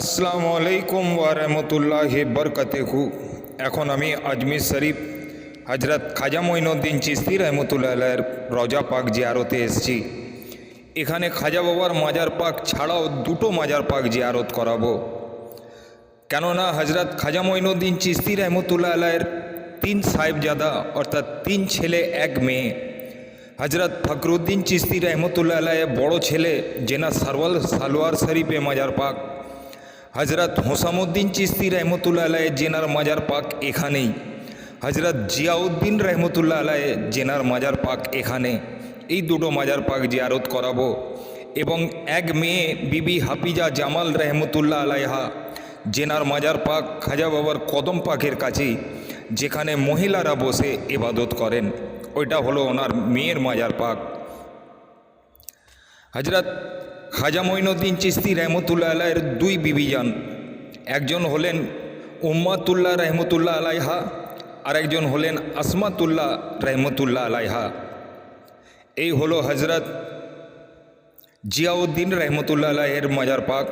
আসসালামু আলাইকুম ওয়া রাহমাতুল্লাহি বরকাতুহু। এখন আমি আজমির শরীফ হজরত খাজা মঈনুদ্দিন চিস্তি রহমতুল্লাহ আলাইয়ের রজা পাক জিয়ারতে এসেছি। এখানে খাজা বাবার মাজার পাক ছাড়াও দুটো মাজার পাক জিয়ারত করাবো। কেননা হজরত খাজা মঈনুদ্দিন চিস্তি রহমতুল্লাহ আলাইয়ের তিন সাহেবজাদা, অর্থাৎ তিন ছেলে, এক মেয়ে। হজরত ফখরুদ্দিন চিস্তি রহমতুল্লাহ আলাইয়ের বড় ছেলে জেনা সারওয়াল সালোয়ার শরীফে মাজার পাক। হজরত হোসামুদ্দিন চিস্তি রহমতুল্লাহ আলাহ জেনার মাজার পাক এখানেই হজরত জিয়াউদ্দিন রহমতুল্লাহ আলাহ জেনার মাজার পাক এখানে। এই দুটো মাজার পাক জিয়ারত করাবো। এবং এক মেয়ে বিবি হাফিজা জামাল রহমতুল্লাহ আলাইহা জেনার মাজার পাক খাজা বাবার কদম পাকের কাছেই যেখানে মহিলারা বসে এবাদত করেন। ওইটা হলো ওনার মেয়ের মাজার পাক। হজরত খাজা মঈনুদ্দিন চিস্তি রহমতুল্লাহ আলাইয়ের দুই বিবিজান একজন হলেন উম্মাতুল্লাহ রহমতুল্লাহ আলাইহা আর একজন হলেন আসমাতুল্লাহ রহমতুল্লাহ আলাইহা। এই হলো হজরত জিয়াউদ্দিন রহমতুল্লাহ আলাইয়ের মাজার পাক।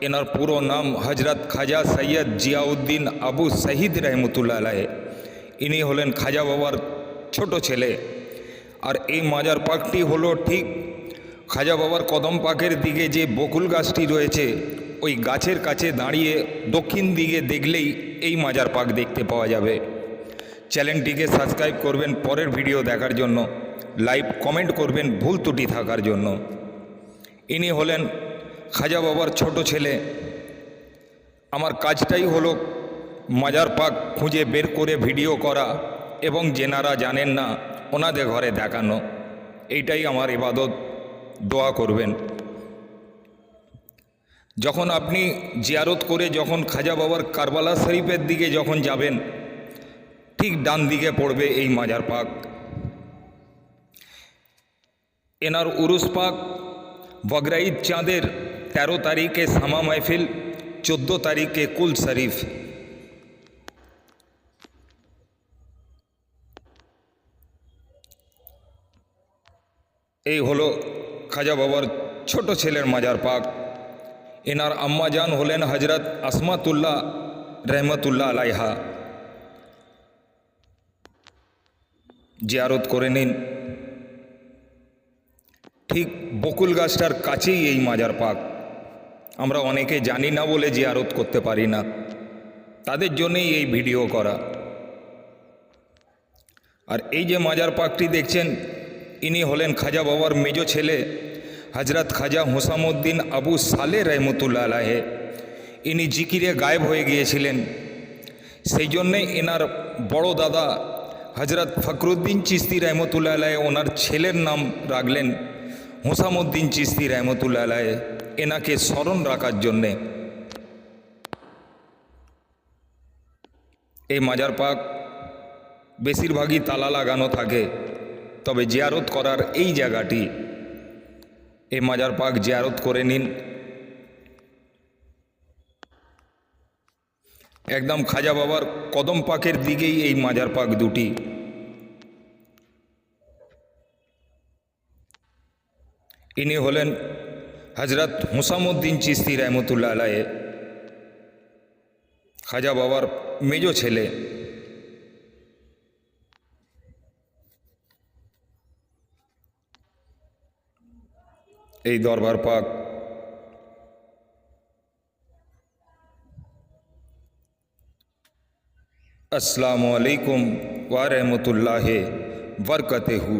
এনার পুরো নাম হজরত খাজা সৈয়দ জিয়াউদ্দিন আবু শহীদ রহমতুল্লাহ আলাহ ইনি হলেন খাজা বাবার ছোট ছেলে। আর এই মাজার পাকটি হলো ঠিক খাজা বাবার কদম পাকের দিকে যে বকুল গাছটি রয়েছে, ওই গাছের কাছে দাঁড়িয়ে দক্ষিণ দিকে দেখলেই এই মাজার পাক দেখতে পাওয়া যাবে। চ্যানেলটিকে সাবস্ক্রাইব করবেন পরের ভিডিও দেখার জন্য লাইভ কমেন্ট করবেন ভুল ত্রুটি থাকার জন্য। ইনি হলেন খাজা বাবার ছোট ছেলে। আমার কাজটাই হলো মাজার পাক খুঁজে বের করে ভিডিও করা এবং যেনারা জানেন না, ওনাদের ঘরে দেখানো। এইটাই আমার ইবাদত। দোয়া করবেন। যখন আপনি জিয়ারত করে যখন খাজা বাবার কারবালা শরীফের দিকে যখন যাবেন, ঠিক ডান দিকে পড়বে এই মাজার পাক। এনার উরুস পাক বগরাইদ চাঁদের তেরো তারিখে সামা মাহফিল, চোদ্দ তারিখে কুল শরীফ। এই হলো খাজা বাবার ছোট ছেলের মাজার পাক। এনার আম্মাজান হলেন হজরত আসমাতুল্লাহ রহমতুল্লাহ আলাইহা। জিয়ারত করে নিন। ঠিক বকুল গাছটার কাছেই এই মাজার পাক। আমরা অনেকে জানি না বলে জিয়ারত করতে পারি না। তাদের জন্যই এই ভিডিও করা। আর এই যে মাজার পাকটি দেখছেন, ইনি হলেন খাজা বাবার মেজ ছেলে হজরত খাজা হোসামুদ্দিন আবু সালে রহমতুল্লা আলাহে ইনি জিকিরে গায়েব হয়ে গিয়েছিলেন। সেই জন্যে এনার বড় দাদা হজরত ফখরুদ্দিন চিস্তি রহমতুল্লা আলাহ ওনার ছেলের নাম রাখলেন হোসামুদ্দিন চিস্তি রহমতুল্লা আলাহ এনাকে স্মরণ রাখার জন্যে এই মাজার পাক বেশিরভাগই তালা লাগানো থাকে, তবে জিয়ারত করার এই জায়গাটি এই মাজার পাক জিয়ারত করে নিন। একদম খাজা বাবার কদম পাকের দিকেই এই মাজার পাক দুটি। ইনি হলেন হজরত হুসামুদ্দিন চিস্তি রহমতুল্লাহ আলাহে খাজা বাবার মেজ ছেলে। এই দরবার পাক আসসালামু আলাইকুম ওয়া রাহমাতুল্লাহি বরকাতুহু